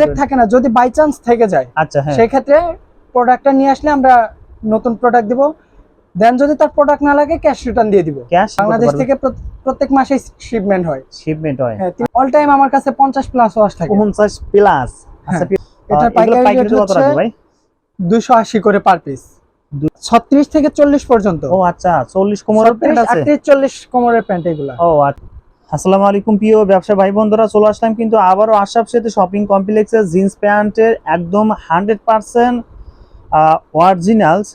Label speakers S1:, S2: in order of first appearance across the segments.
S1: Reject থাকে না যদি বাই চান্স থেকে যায়
S2: আচ্ছা হ্যাঁ।
S1: সেই ক্ষেত্রে প্রোডাক্টটা নিয়ে আসলে আমরা নতুন প্রোডাক্ট দিব। দেন যদি তার প্রোডাক্ট না লাগে ক্যাশ রিটার্ন দিয়ে দিব।
S2: ক্যাশ
S1: বাংলাদেশ থেকে প্রত্যেক মাসে শিপমেন্ট হয়।
S2: শিপমেন্ট হয়।
S1: হ্যাঁ অল টাইম আমার কাছে পঞ্চাশ প্লাস ওয়াশ থাকে।
S2: 50 প্লাস আচ্ছা
S1: হ্যাঁ। এটার
S2: এগুলো
S1: পাইকারি রেট হচ্ছে
S2: ভাই?
S1: দুশো আশি করে পার পিস
S2: দু-
S1: ছত্রিশ থেকে চল্লিশ পর্যন্ত।
S2: ও আচ্ছা 40 কোমরের প্যান্ট আছে?
S1: আটত্রিশ চল্লিশ কোমরের প্যান্ট এগুলা।
S2: ও আচ্ছা। আসসালামু আলাইকুম প্রিয় ব্যবসা ভাই বন্ধুরা চলে আসলাম কিন্তু আবারও আশাব সেতু শপিং কমপ্লেক্সের জিন্স প্যান্টের একদম হান্ড্রেড পার্সেন্ট অরিজিনালস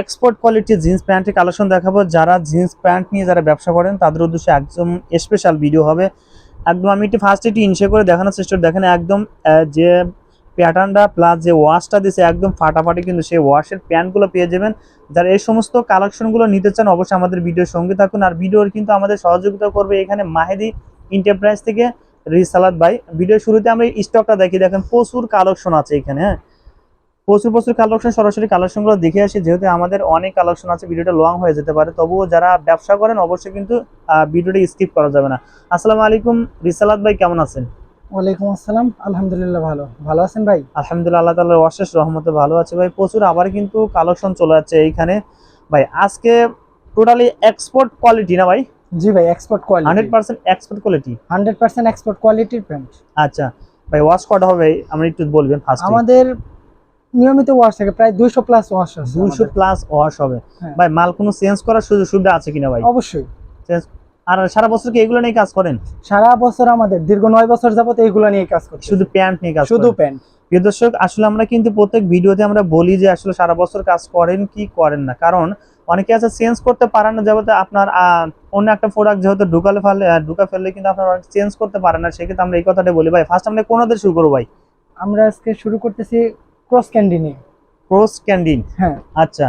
S2: এক্সপোর্ট কোয়ালিটির জিন্স প্যান্টের কালেকশন দেখাবো যারা জিন্স প্যান্ট নিয়ে যারা ব্যবসা করেন, তাদের উদ্দেশ্যে একদম স্পেশাল ভিডিও হবে একদম আমি একটু ফার্স্ট এটি ইনশে করে দেখানোর চেষ্টা। দেখেন একদম যে প্যাটার্নটা প্লাস যে ওয়াশটা দিছে একদম ফাটাফাটি কিন্তু সেই ওয়াশের প্যান্টগুলো পেয়ে যাবেন। যারা এই সমস্ত কালেকশনগুলো নিতে চান, অবশ্যই আমাদের ভিডিওর সঙ্গে থাকুন। আর ভিডিওর কিন্তু আমাদের সহযোগিতা করবে এখানে মাহেদি এন্টারপ্রাইজ থেকে রিসালাত ভাই। ভিডিও শুরুতে আমরা স্টকটা দেখি, দেখেন প্রচুর কালেকশন আছে এখানে হ্যাঁ? প্রচুর প্রচুর কালেকশন সরাসরি কালেকশনগুলো দেখে আসি। যেহেতু আমাদের অনেক কালেকশন আছে, ভিডিওটা লং হয়ে যেতে পারে। তবুও যারা ব্যবসা করেন, অবশ্যই কিন্তু ভিডিওটা স্কিপ করা যাবে না। আসসালামু আলাইকুম, রিসালাত ভাই, কেমন আছেন?
S1: ওয়ালাইকুম আসসালাম। আলহামদুলিল্লাহ ভালো। ভালো আছেন ভাই?
S2: আলহামদুলিল্লাহ আল্লাহ তাআলার অশেষ রহমতে ভালো আছে ভাই। প্রচুর আবার কিন্তু কালেকশন চলে যাচ্ছে এইখানে। ভাই আজকে টোটালি এক্সপোর্ট কোয়ালিটি না ভাই?
S1: জি ভাই export quality
S2: hundred percent export quality
S1: hundred percent export কোয়ালিটির প্যান্ট
S2: আচ্ছা ভাই ওয়াশ কটা হবে আমরা একটু বলবেন ফার্স্ট
S1: আমাদের নিয়মিত ওয়াশ থাকে প্রায় দুইশো প্লাস ওয়াশ আছে
S2: দুইশো
S1: আমাদের।
S2: প্লাস ওয়াশ হবে।
S1: হ্যাঁ।
S2: ভাই মাল কোনো চেঞ্জ করার সুযোগ সুবিধা আছে কিনা ভাই?
S1: অবশ্যই।
S2: আর সারা বছর কি এগুলো নিয়ে কাজ করেন?
S1: সারা বছর আমাদের দীর্ঘ নয় বছর যাবত এগুলো নিয়ে কাজ করছি
S2: শুধু প্যান্ট নিয়ে কাজ
S1: শুধু প্যান্ট।
S2: প্রিয় দর্শক আসলে আমরা কিন্তু প্রত্যেক ভিডিওতে আমরা বলি যে আসলে সারা বছর কাজ করেন কি করেন না। কারণ অনেকে আছে চেঞ্জ করতে পারেন না যেহেতু আপনার অন্য একটা প্রোডাক্ট যেহেতু ঢুকালে ফেলে ঢুকা ফেললে কিন্তু আপনার অনেক চেঞ্জ করতে পারেন না। সেক্ষেত্রে আমরা এই কথাটা বলি ভাই ফার্স্ট আমরা কোন দিয়ে শুরু করব ভাই?
S1: আমরা আজকে শুরু করতেছি ক্রস ক্যান্ডি নিয়ে।
S2: প্রোস ক্যান্ডিন
S1: হ্যাঁ।
S2: আচ্ছা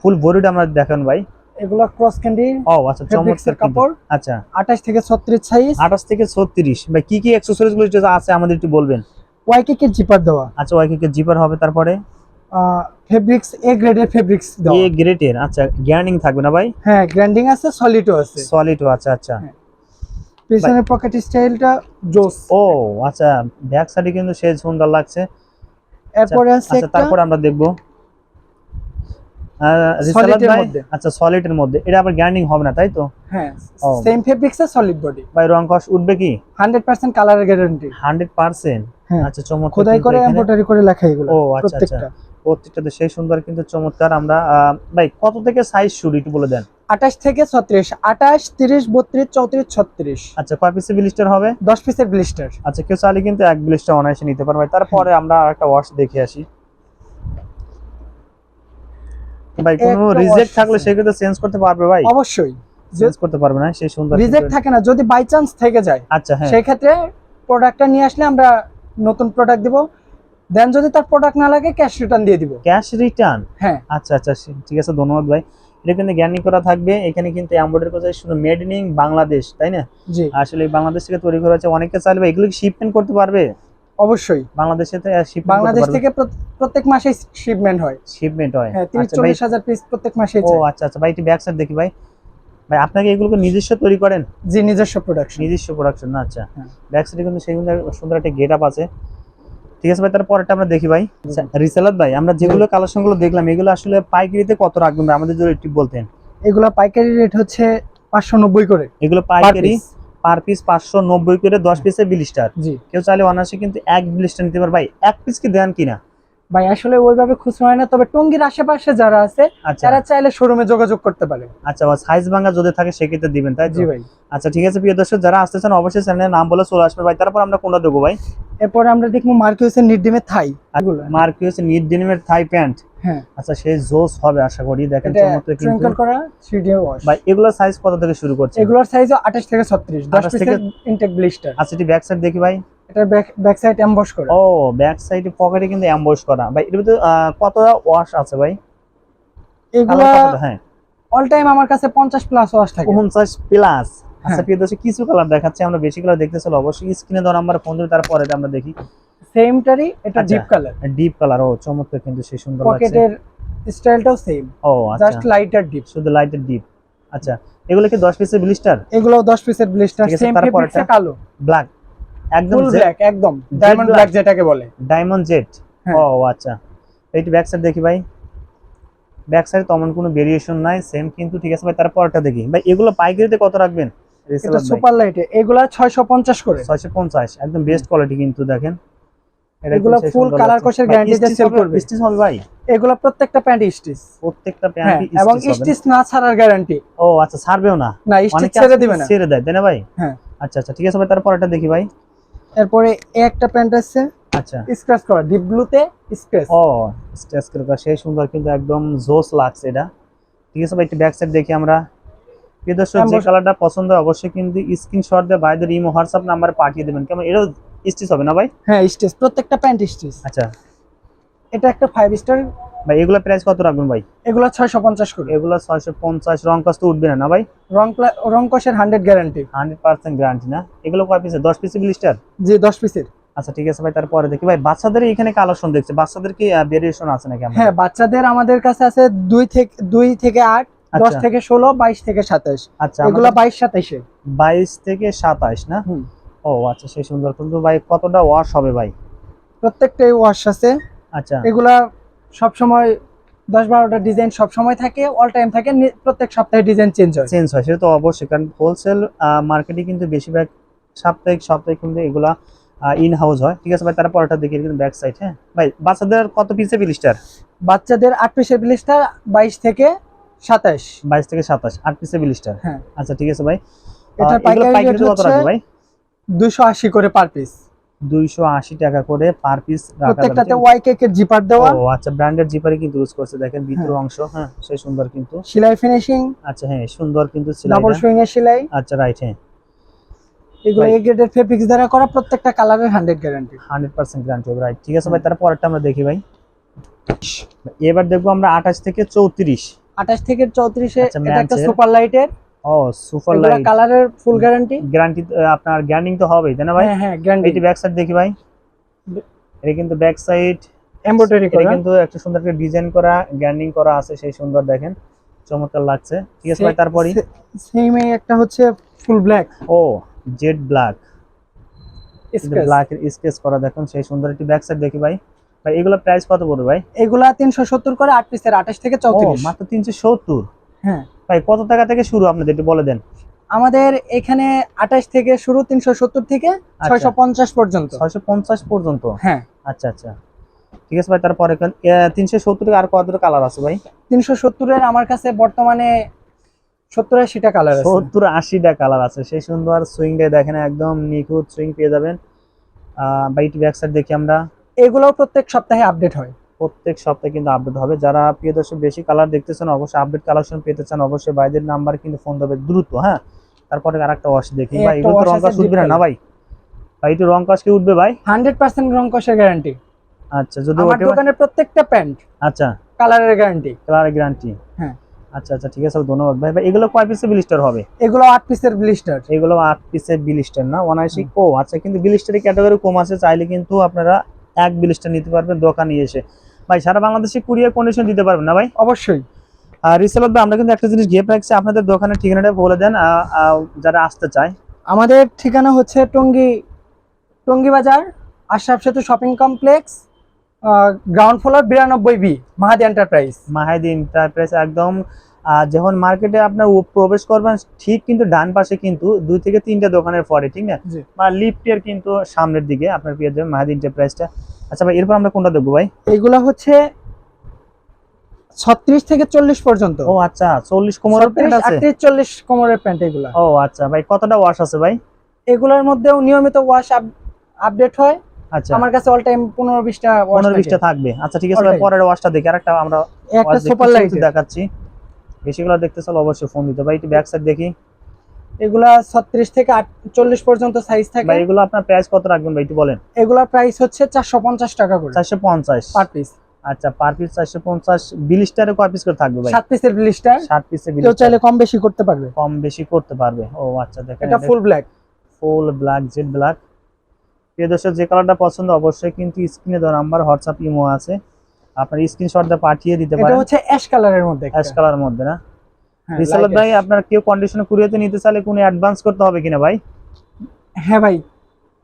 S2: ফুল বডিটা আমরা দেখান ভাই।
S1: এগুলো ক্রস ক্যান্ডি
S2: ও আচ্ছা চমৎকার
S1: কাপড়।
S2: আচ্ছা।
S1: আঠাশ থেকে ছত্রিশ সাইজ
S2: আঠাশ থেকে ছত্রিশ। ভাই কি কি অ্যাক্সেসরিজগুলো আছে আমাদের একটু বলবেন?
S1: ওয়াইকে কে জিপার দেওয়া।
S2: আচ্ছা ওয়াই কে জিপার হবে তারপরে?
S1: ফেব্রিক্স এ গ্রেডের ফেব্রিক্স
S2: এ
S1: দেওয়া।
S2: গ্রেটের আচ্ছা গ্যার্নিং থাকবে না ভাই?
S1: হ্যাঁ গ্র্যান্ডিং আছে সলিডও আছে।
S2: সলিড আচ্ছা আচ্ছা।
S1: পিছনের পকেট স্টাইলটা জোস।
S2: ও আচ্ছা ব্যাক সাইডে কিন্তু সে সুন্দর লাগছে।
S1: এরপরে আছে
S2: আচ্ছা তারপর আমরা দেখব। আচ্ছা সলিড এর মধ্যে। এটা আবার হবে না তাই তো?
S1: হ্যাঁ সেম ফেব্রিক্স এর সলিড বডি
S2: ভাই রং কস উঠবে কি?
S1: 100% কালারের গ্যারান্টি
S2: হান্ড্রেড পার্সেন্ট আচ্ছা চমৎকার
S1: খোদাই করে এমব্রয়ডারি করে লেখা এগুলো
S2: ও আচ্ছা আচ্ছা। প্রত্যেকটাতে সেই সুন্দর কিন্তু চমৎকার। আমরা ভাই কত থেকে সাইজ শুরু একটু বলে দেন?
S1: 28 থেকে 36 28 30 32 34 36
S2: আচ্ছা কয় পিসে ব্লিস্টার হবে?
S1: 10 পিসের ব্লিস্টার
S2: আচ্ছা কেউ চাইলে কিন্তু এক ব্লিস্টার অনায়াসে নিতে পারবে তারপরে আমরা একটা ওয়াশ দেখে আসি। ভাই কোনো রিজেক্ট থাকলে। সেক্ষেত্রে চেঞ্জ করতে পারবে ভাই।
S1: অবশ্যই।
S2: চেঞ্জ করতে পারবে না সেই সুন্দর
S1: রিজেক্ট থাকে না যদি বাই চান্স থেকে যায়
S2: আচ্ছা হ্যাঁ।
S1: সেই ক্ষেত্রে প্রোডাক্টটা নিয়ে আসলে আমরা নতুন প্রোডাক্ট দিব। দেন যদি তার প্রোডাক্ট না লাগে ক্যাশ রিটার্ন দিয়ে দিব।
S2: ক্যাশ রিটার্ন
S1: হ্যাঁ।
S2: আচ্ছা আচ্ছা ঠিক আছে ধন্যবাদ ভাই। এটা কিন্তু জ্ঞানী করা থাকবে। এখানে কিন্তু এমব্রয়ডারি করা শুধু মেড ইন বাংলাদেশ তাই না?
S1: জি।
S2: আসলে বাংলাদেশ থেকে তৈরি করা হচ্ছে অনেকে চাইলে ভাই এগুলো শিপমেন্ট করতে পারবে?
S1: অবশ্যই।
S2: বাংলাদেশে তো
S1: বাংলাদেশ থেকে প্রত্যেক মাসে শিপমেন্ট হয়।
S2: শিপমেন্ট হয়।
S1: হ্যাঁ তিরিশ
S2: আচ্ছা ভাই
S1: চল্লিশ হাজার পিস প্রত্যেক মাসে
S2: ও আচ্ছা আচ্ছা ভাই একটু ব্যাক সাইড দেখি ভাই। ভাই আপনাকে এগুলোকে নিজস্ব তৈরি করেন?
S1: জি নিজস্ব প্রোডাকশন
S2: নিজস্ব প্রোডাকশন না আচ্ছা। ব্যাক সাইডে কিন্তু সেই সুন্দর একটা গেট আপ আছে। ঠিক আছে ভাই তার পরেরটা আমরা দেখি ভাই। আচ্ছা, রিসালাত ভাই আমরা যেগুলো কালেকশনগুলো দেখলাম এগুলো আসলে পাইকারিতে কত রাখবেন ভাই? আমাদের যদি একটু বলতেন।
S1: এগুলো পাইকারি রেট হচ্ছে পাঁচশো নব্বই করে।
S2: এগুলো পাইকারি। পার পিস পাঁচশো নব্বই করে দশ পিসে বিলিস্টার
S1: জি।
S2: কেউ চাইলে অনায়াসে কিন্তু এক বিলিস্টার নিতে পারে। ভাই এক পিস কি দেন কিনা?
S1: ভাই আসলে ওইভাবে খুচরো হয় না তবে টঙ্গির আশেপাশে যারা আছে
S2: আচ্ছা।
S1: তারা চাইলে শোরুমে যোগাযোগ করতে পারে।
S2: আচ্ছা সাইজ ভাঙা যদি থাকে সেক্ষেত্রে দিবেন তাই
S1: জি ভাই।
S2: আচ্ছা ঠিক আছে প্রিয় দর্শক যারা আসতে চান অবশ্যই চ্যানেলের নাম বলে চলে আসবে ভাই। তারপর আমরা কোনটা দেবো ভাই?
S1: এরপরে আমরা দেখব মার্কিউসের নির্ডিমের থাই। এগুলো।
S2: মার্ক হচ্ছে নিট ডেনিমের থাই প্যান্ট।
S1: হ্যাঁ।
S2: আচ্ছা সেই জোস হবে আশা করি। দেখেন
S1: এটা
S2: চমৎকার কিন্তু
S1: করা থ্রিডি ওয়াশ
S2: ভাই এগুলোর সাইজ কত থেকে শুরু করছে
S1: এগুলোর থেকে দশ
S2: 28
S1: পিসের
S2: থেকে
S1: ইনটেক ব্লিস্টার
S2: আচ্ছা এটি ব্যাক সাইড দেখি ভাই।
S1: এটা ব্যাক ব্যাক সাইড এমবস করা।
S2: ও ব্যাক সাইডে পকেটে কিন্তু অ্যাম্বস করা। ভাই এর ভিতরে কতটা ওয়াশ আছে ভাই?
S1: এগুলা
S2: হ্যাঁ।
S1: অল টাইম আমার কাছে পঞ্চাশ প্লাস ওয়াশ থাকে।
S2: পঞ্চাশ প্লাস আচ্ছা
S1: হ্যাঁ।
S2: প্রিয় দর্শক কিছু কালার দেখাচ্ছে আমরা বেশি কালার দেখতে চলো অবশ্যই স্ক্রিনে দেওয়া নাম্বার ফোন দেবে তারপরে আমরা দেখি।
S1: সেমটারই এটা
S2: আচ্ছা।
S1: ডিপ কালার
S2: ডিপ কালার ও চমৎকার কিন্তু সেই সুন্দর লাগছে।
S1: পকেটের স্টাইলটাও সেম
S2: ও আচ্ছা।
S1: জাস্ট লাইটার ডিপ
S2: শুধু লাইটের ডিপ আচ্ছা এগুলো কি দশ পিসের ব্লিস্টার
S1: এগুলো দশ পিসের ব্লিস্টার সেম? ফেব্রিক্সে কালো।
S2: ব্ল্যাক একদম
S1: ব্ল্যাক একদম ডায়মন্ড? ব্ল্যাক যেটাকে বলে।
S2: ডায়মন্ড জেট
S1: হ্যাঁ।
S2: ও আচ্ছা। এইটি ব্যাক সাইড দেখি ভাই। ব্যাক সাইড তেমন কোনো ভেরিয়েশন নাই সেম কিন্তু ঠিক আছে ভাই তারপরটা দেখি। ভাই এগুলো পাইকারিতে কত রাখবেন?
S1: এটা সুপার লাইটে এগুলা 650 করে।
S2: ছয়শো পঞ্চাশ একদম বেস্ট কোয়ালিটি কিন্তু দেখেন।
S1: এগুলো
S2: কিন্তু সেই
S1: full
S2: সুন্দর
S1: color
S2: লাগছে।
S1: কোষের
S2: ভাই,
S1: guarantee তে
S2: stitch
S1: sell
S2: হবে-
S1: করবে।
S2: stitch হবে ভাই?
S1: এগুলা প্রত্যেকটা প্যান্ট স্টিচ
S2: প্রত্যেকটা
S1: হ্যাঁ
S2: প্যান্ট
S1: এবং স্টিচ না ছাড়ার গ্যারান্টি
S2: ও আচ্ছা ছাড়বেও না।
S1: না স্টিচ ছেড়ে দিবে না।
S2: ছেড়ে দেয় তাই না ভাই?
S1: হ্যাঁ।
S2: আচ্ছা আচ্ছা ঠিক আছে ভাই তারপর এটা দেখি ভাই।
S1: এরপরে একটা প্যান্ট আছে।
S2: আচ্ছা।
S1: স্ক্র্যাচ করা ডিপ ব্লুতে স্ক্র্যাচ।
S2: ও স্টেজ করে সেই সুন্দর কিন্তু একদম জোস লাগছে এটা। ঠিক আছে ভাই একটু ব্যাক সাইড দেখি আমরা। প্রিয় দর্শক যে কালারটা পছন্দ হয় অবশ্যই কিন্তু স্ক্রিনশট দিয়ে ভাইদের ইমো হোয়াটসঅ্যাপ নাম্বারে পাঠিয়ে দেবেন। কেমন? এটাও স্টিচ হবে না ভাই?
S1: হ্যাঁ স্টিচ প্রত্যেকটা প্যান্ট স্টিচ
S2: আচ্ছা।
S1: এটা একটা ফাইভ স্টার
S2: ভাই এগুলো প্রাইস কত রাখবেন ভাই?
S1: এগুলা 650 করে।
S2: এগুলো ছয়শো পঞ্চাশ রং কষ্ট উঠবে না না ভাই?
S1: রং রং কষের 100 গ্যারান্টি
S2: হান্ড্রেড পার্সেন্ট গ্যারান্টি না? এগুলো কয় পিসে দশ পিসে ব্লিস্টার
S1: জি 10 পিসের
S2: আচ্ছা ঠিক আছে ভাই তারপরে দেখি। ভাই বাচ্চাদের এখানে কালেকশন দেখছে। বাচ্চাদের কি ভেরিয়েশন আছে নাকি
S1: হ্যাঁ বাচ্চাদের আমাদের কাছে আছে 2 থেকে 2 থেকে 8 10
S2: আচ্ছা।
S1: থেকে 16 22 থেকে 27
S2: আচ্ছা
S1: এগুলা 22 27 এ
S2: বাইশ থেকে সাতাশ না?
S1: হুম।
S2: ও আচ্ছা সেই সুন্দর। কিন্তু ভাই কতটা ওয়াশ হবে ভাই?
S1: প্রত্যেকটাই ওয়াশ আছে।
S2: আচ্ছা।
S1: এগুলা সব সময় 10 12টা ডিজাইন সব সময় থাকে অল টাইম থাকে প্রত্যেক সপ্তাহে ডিজাইন চেঞ্জ হয়।
S2: চেঞ্জ হয় সেটা তো অবশ্যই কারণ হোলসেল মার্কেটে কিন্তু বেশিরভাগ সাপ্তাহিক সাপ্তাহিক কিন্তু এগুলা ইন হাউস হয়। ঠিক আছে ভাই তারপরটা দেখি কিন্তু ব্যাক সাইড হ্যাঁ? ভাই বাচ্চাদের কত পিসে বিলিস্টার
S1: বাচ্চাদের 8 পিসের ব্লিস্টার 22 থেকে 27
S2: বাইশ থেকে সাতাশ আট পিসে বিলিস্টার
S1: হ্যাঁ।
S2: আচ্ছা ঠিক আছে ভাই।
S1: এটা পাইকারি
S2: কত রাখবে ভাই?
S1: 280 করে পার পিস
S2: দুইশো আশি টাকা করে পার পিস
S1: প্রত্যেকটাতে ওয়াই কেকের জিপার দেওয়া।
S2: ও আচ্ছা ব্র্যান্ডেড জিপারে কিন্তু ইউজ করছে দেখেন ভিতর
S1: হ্যাঁ।
S2: অংশ হ্যাঁ সেই সুন্দর কিন্তু।
S1: সেলাই ফিনিশিং
S2: আচ্ছা হ্যাঁ সুন্দর কিন্তু
S1: ডাবল সুইং এর সেলাই।
S2: আচ্ছা রাইট হ্যাঁ।
S1: এগুলো. এ গ্রেডের ফেব্রিক্স দ্বারা করা প্রত্যেকটা কালারের 100 guarantee
S2: hundred percent guarantee right ঠিক আছে ভাই তারপর একটা আমরা দেখি ভাই। এবার দেখব আমরা আঠাশ থেকে চৌত্রিশ।
S1: 28 থেকে 34 এ
S2: আচ্ছা,
S1: এটা একটা সুপার লাইটের
S2: ও সুপার লাইট।
S1: কালারের ফুল গ্যারান্টি
S2: গ্যারান্টি আপনার গ্যারান্টি তো হবেই তাই না ভাই?
S1: হ্যাঁ হ্যাঁ গ্যারান্টি
S2: এইটি ব্যাক সাইড দেখি ভাই। এটা কিন্তু ব্যাক সাইড
S1: এমব্রয়ডারি করা।
S2: কিন্তু একটা সুন্দর করে ডিজাইন করা গ্যান্ডিং করা আছে সেই সুন্দর দেখেন। চমৎকার লাগছে। ঠিক আছে ভাই তারপরই?
S1: সেম একটা হচ্ছে ফুল ব্ল্যাক
S2: ও জেড ব্ল্যাক ব্ল্যাক স্কেচ করা দেখুন সেই সুন্দর একটি ব্যাক সাইড দেখি ভাই। ভাই এগুলো প্রাইস কত পড়বে ভাই?
S1: এগুলা 370 করে 8 পিসের 28 থেকে
S2: ও
S1: 34
S2: মাত্র তিনশো সত্তর।
S1: হ্যাঁ।
S2: ভাই কত টাকা থেকে শুরু? আপনাদের একটু বলে দেন।
S1: আমাদের এখানে 28 থেকে শুরু 370 থেকে
S2: ছয়শো
S1: 650 পর্যন্ত।
S2: ছয়শো পঞ্চাশ পর্যন্ত?
S1: হ্যাঁ।
S2: আচ্ছা আচ্ছা। ঠিক আছে ভাই তারপরে তিনশো সত্তর আর কত কালার আছে ভাই?
S1: তিনশো সত্তরের আমার কাছে বর্তমানে 70 80টা কালার আছে।
S2: সত্তর আশিটা কালার আছে। সেই সুন্দর সুইং ডে দেখেন একদম নিখুঁত সুইং পেয়ে যাবেন। বাইট ব্যাক সাইড দেখি আমরা।
S1: এগুলোও প্রত্যেক সপ্তাহে আপডেট হয়।
S2: প্রত্যেক সপ্তাহে কিন্তু আপডেট হবে। যারা প্রিয় দর্শক বেশি কালার দেখতেছেন অবশ্যই আপডেট কালেকশন পেতে চান অবশ্যই বাইদের নাম্বার কিন্তু ফোন দেবে দ্রুত হ্যাঁ? তারপরে আরেকটা ওয়াশ দেখি। ভাই
S1: একটা
S2: এগুলো তো রং কাজ উঠবে না ভাই? ভাই একটু রং কাজ কি উঠবে ভাই?
S1: 100% রং কষের গ্যারান্টি
S2: আচ্ছা যদি
S1: আমার দোকানের প্রত্যেকটা প্যান্ট
S2: আচ্ছা।
S1: কালারের গ্যারান্টি
S2: কালার গ্যারান্টি
S1: হ্যাঁ।
S2: আচ্ছা আচ্ছা ঠিক আছে ধন্যবাদ। ভাই ভাই এগুলো কয় পিসের বিলিস্টার হবে?
S1: এগুলো 8 পিসের ব্লিস্টার
S2: এগুলো আট পিসের বিলিস্টার না? অনায়াসি ও আচ্ছা কিন্তু বিলিস্টারের ক্যাটাগরি কম আছে চাইলে কিন্তু আপনারা এক বিলিস্টার নিতে পারবেন দোকানে এসে। ভাই সারা বাংলাদেশে কুরিয়ার কন্ডিশন দিতে পারবেন না ভাই?
S1: অবশ্যই।
S2: আর রিসেলার ভাই আমরা কিন্তু একটা জিনিস গিয়ে রাখছি আপনাদের দোকানের ঠিকানাটা বলে দেন যারা আসতে চায়।
S1: আমাদের ঠিকানা হচ্ছে Tongi Tongi Bazar Ashraf Setu shopping complex ground floor বিরানব্বই B Mahadi enterprise
S2: Mahadi enterprise একদম যখন মার্কেটে আপনার প্রবেশ করবেন ঠিক কিন্তু ডান পাশে কিন্তু দুই থেকে তিনটা দোকানের পরে ঠিক না। বা লিফটের কিন্তু সামনের দিকে আপনার পেয়ে যাবেন মাহাদি এন্টারপ্রাইজটা আচ্ছা ভাই এরপর আমরা কোনটা দেখব ভাই?
S1: এগুলো হচ্ছে ছত্রিশ থেকে চল্লিশ পর্যন্ত।
S2: ও আচ্ছা চল্লিশ কোমরের প্যান্ট আছে?
S1: আটত্রিশ চল্লিশ কোমরের প্যান্ট এগুলা।
S2: ও আচ্ছা ভাই কতটা ওয়াশ আছে ভাই?
S1: এগুলোর মধ্যেও নিয়মিত ওয়াশ আপডেট হয়।
S2: আচ্ছা।
S1: আমার কাছে অল টাইম পনেরো বিশটা ওয়াশ
S2: পনেরো বিশটা থাকবে। আচ্ছা ঠিক আছে. পরের ওয়াশটা দেখি আরেকটা আমরা
S1: একটা সুপার লাইট
S2: দেখাচ্ছি। বেশিগুলো দেখতে চাইলে অবশ্যই ফোন দিতে। ভাই একটু ব্যাক সাইড দেখি।
S1: এগুলা ছত্রিশ থেকে চল্লিশ পর্যন্ত সাইজ থাকে।
S2: ভাই এগুলো আপনার প্রাইস কত রাখবেন ভাই একটু বলেন।
S1: এগুলার প্রাইস হচ্ছে চারশো পঞ্চাশ টাকা করে।
S2: চারশো পঞ্চাশ।
S1: পার পিস
S2: আচ্ছা পার পিস চারশো পঞ্চাশ। বিলিস্টারে কয় পিস করে থাকবে ভাই?
S1: সাত পিসের ব্লিস্টার
S2: ষাট পিসে
S1: কেউ চাইলে কম বেশি করতে পারবে।
S2: কম বেশি করতে পারবে। ও আচ্ছা দেখেন
S1: এটা full black
S2: full black jet black প্রিয় দর্শক যে কালারটা পছন্দ অবশ্যই কিন্তু স্ক্রিনে দেওয়া নাম্বার হোয়াটসঅ্যাপ ইমো আছে। আপনার স্ক্রিনশট দিয়ে পাঠিয়ে দিতে
S1: এটা হচ্ছে অ্যাশ কালারের মধ্যে
S2: অ্যাশ কালার মধ্যে না? রিসালাত ভাই। আপনার কেউ কন্ডিশনে কুরিয়াতে নিতে চাইলে কোনো অ্যাডভান্স করতে হবে কিনা ভাই?
S1: হ্যাঁ ভাই।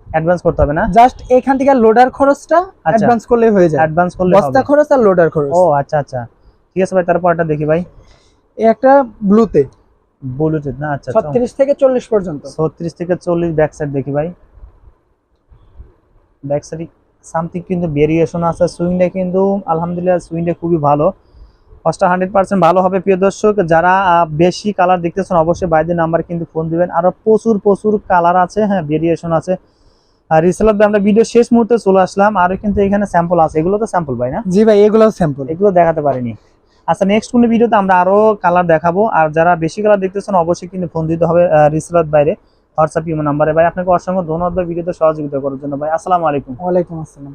S2: অ্যাডভান্স করতে হবে না?
S1: জাস্ট এখান থেকে লোডার খরচটা অ্যাডভান্স করলেই হয়ে যায়।
S2: অ্যাডভান্স করলে
S1: বস্তা খরচ আর লোডার খরচ।
S2: ও আচ্ছা আচ্ছা। ঠিক আছে ভাই তারপর এটা দেখি ভাই।
S1: এই একটা ব্লুতে
S2: ব্লুটুথ না? আচ্ছা
S1: ছত্রিশ থেকে চল্লিশ পর্যন্ত।
S2: ছত্রিশ থেকে চল্লিশ ব্যাক সাইড দেখি ভাই। ব্যাক সাইড সামথিং কিন্তু ভেরিয়েশন আছে। সুইংটা কিন্তু আলহামদুলিল্লাহ সুইংটা খুবই ভালো। ফার্স্টটা হান্ড্রেড পার্সেন্ট ভালো হবে প্রিয় দর্শক। যারা বেশি কালার দেখতেছেন অবশ্যই বাইদের নাম্বার কিন্তু ফোন দিবেন। আরও প্রচুর প্রচুর কালার আছে হ্যাঁ ভেরিয়েশন আছে। আর রিসেলার আমরা ভিডিও শেষ মুহূর্তে চলে আসলাম আরও কিন্তু এখানে স্যাম্পল আছে। এগুলো তো স্যাম্পল ভাই না?
S1: জি ভাই এগুলো স্যাম্পল
S2: এগুলো দেখাতে পারিনি। আচ্ছা নেক্সট কোনো ভিডিওতে আমরা আরও কালার দেখাবো। আর যারা বেশি কালার দেখতেছেন অবশ্যই কিন্তু ফোন দিতে হবে রিসেলার বাইরে হোয়াটসঅ্যাপ ইমো নাম্বারে ভাই আপনাকে অসংখ্য ধন্যবাদ ভিডিওতে সহযোগিতা করার জন্য। ভাই আসসালামু আলাইকুম।
S1: ওয়ালাইকুম আসসালাম।